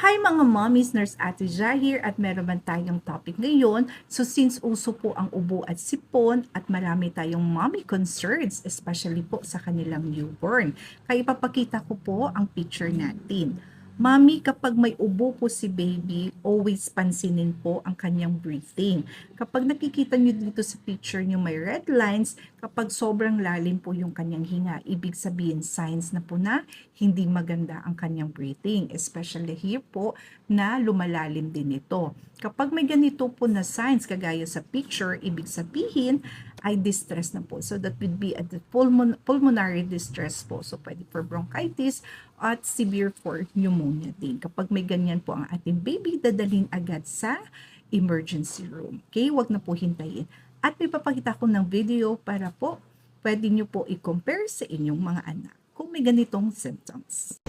Hi mga mommies, Nurse Ate Ja here at meron man tayong topic ngayon. So since uso po ang ubo at sipon at marami tayong mommy concerns, especially po sa kanilang newborn. Kaya ipapakita ko po ang picture natin. Mami, kapag may ubo po si baby, always pansinin po ang kanyang breathing. Kapag nakikita nyo dito sa picture nyo may red lines, kapag sobrang lalim po yung kanyang hinga, ibig sabihin signs na po na hindi maganda ang kanyang breathing. Especially here po na lumalalim din ito. Kapag may ganito po na signs, kagaya sa picture, ibig sabihin ay distress na po. So that would be a pulmon- pulmonary distress po. So pwede for bronchitis at severe for pneumonia din. Kapag may ganyan po ang ating baby, dadalhin agad sa emergency room. Okay, wag na po hintayin. At may papakita ko ng video para po pwede nyo po i-compare sa inyong mga anak kung may ganitong symptoms.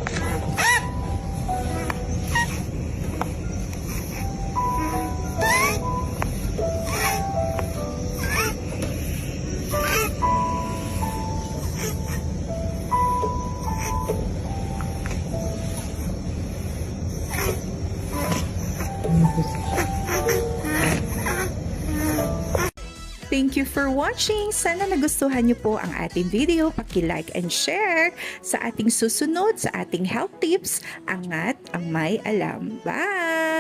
Thank you for watching! Sana nagustuhan niyo po ang ating video. Paki-like and share sa ating susunod sa ating health tips. Angat ang may alam. Bye!